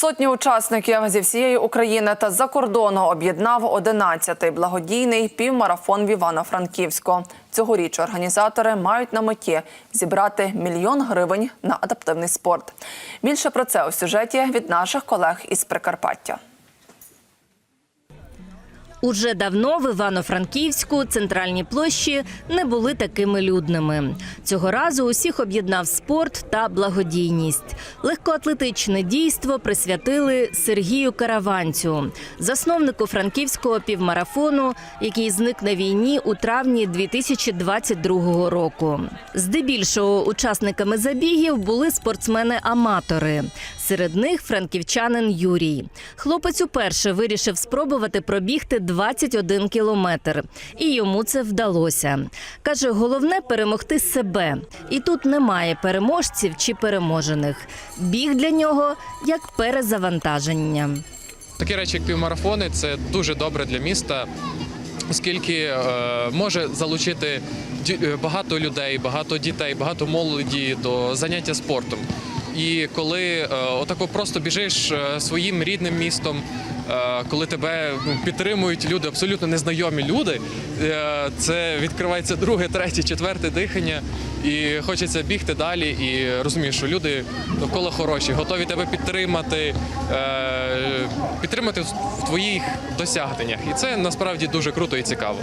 Сотні учасників зі всієї України та за кордону об'єднав 11-й благодійний півмарафон в Івано-Франківську. Цьогоріч організатори мають на меті зібрати мільйон гривень на адаптивний спорт. Більше про це у сюжеті від наших колег із Прикарпаття. Уже давно в Івано-Франківську центральні площі не були такими людними. Цього разу усіх об'єднав спорт та благодійність. Легкоатлетичне дійство присвятили Сергію Караванцю, засновнику франківського півмарафону, який зник на війні у травні 2022 року. Здебільшого учасниками забігів були спортсмени-аматори. Серед них франківчанин Юрій. Хлопець уперше вирішив спробувати пробігти 21 кілометр, і йому це вдалося. Каже, головне перемогти себе. І тут немає переможців чи переможених. Біг для нього як перезавантаження. Такі речі, як півмарафони, це дуже добре для міста, оскільки е, може залучити е, багато людей, багато дітей, багато молоді до заняття спортом. І коли е, отако просто біжиш е, своїм рідним містом, е, коли тебе ну, підтримують люди, абсолютно незнайомі люди, це відкривається друге, третє, четверте дихання, і хочеться бігти далі. І розумієш, що люди навколо хороші, готові тебе підтримати, підтримати в твоїх досягненнях. І це насправді дуже круто і цікаво.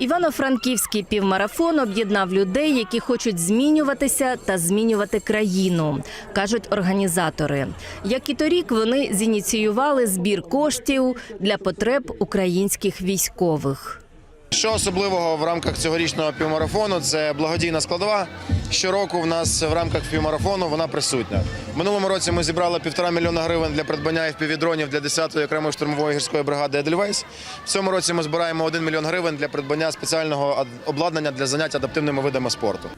Івано-Франківський півмарафон об'єднав людей, які хочуть змінюватися та змінювати країну, кажуть організатори. Як і торік, вони зініціювали збір коштів для потреб українських військових. Що особливого в рамках цьогорічного півмарафону це благодійна складова. Щороку в нас в рамках півмарафону вона присутня. В минулому році ми зібрали півтора мільйона гривень для придбання FPV-дронів для 10-ї окремої штурмової гірської бригади Едельвейс. В цьому році ми збираємо 1 мільйон гривень для придбання спеціального обладнання для занять адаптивними видами спорту.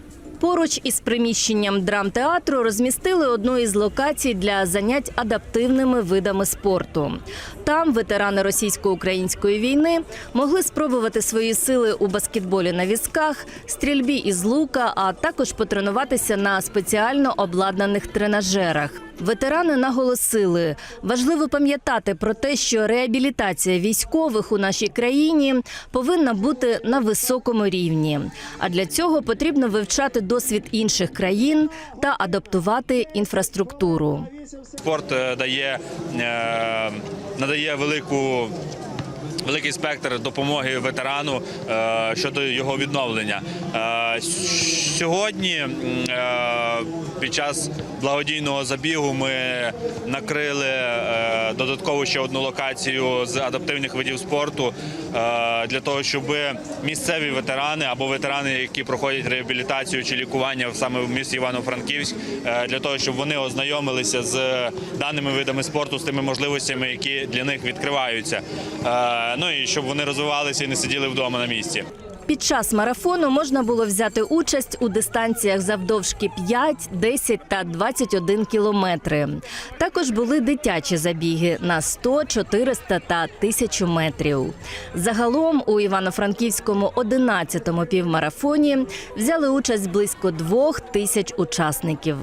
Поруч із приміщенням драмтеатру розмістили одну із локацій для занять адаптивними видами спорту. Там ветерани російсько-української війни могли спробувати свої сили у баскетболі на візках, стрільбі із лука, а також потренуватися на спеціально обладнаних тренажерах. Ветерани наголосили, важливо пам'ятати про те, що реабілітація військових у нашій країні повинна бути на високому рівні. А для цього потрібно вивчати досвід інших країн та адаптувати інфраструктуру. Спорт е, дає, е, надає велику. Великий спектр допомоги ветерану е, щодо його відновлення. Е, сьогодні е, під час благодійного забігу ми накрили додатково ще одну локацію з адаптивних видів спорту для того, щоб місцеві ветерани або ветерани, які проходять реабілітацію чи лікування саме в місті Івано-Франківськ, для того, щоб вони ознайомилися з даними видами спорту, з тими можливостями, які для них відкриваються. Е, Ну і щоб вони розвивалися і не сиділи вдома на місці. Під час марафону можна було взяти участь у дистанціях завдовжки 5, 10 та 21 кілометри. Також були дитячі забіги на 100, 400 та 1000 метрів. Загалом у Івано-Франківському 11-му півмарафоні взяли участь близько двох тисяч учасників.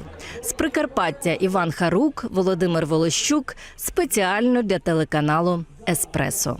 З Прикарпаття Іван Харук, Володимир Волощук спеціально для телеканалу Еспресо.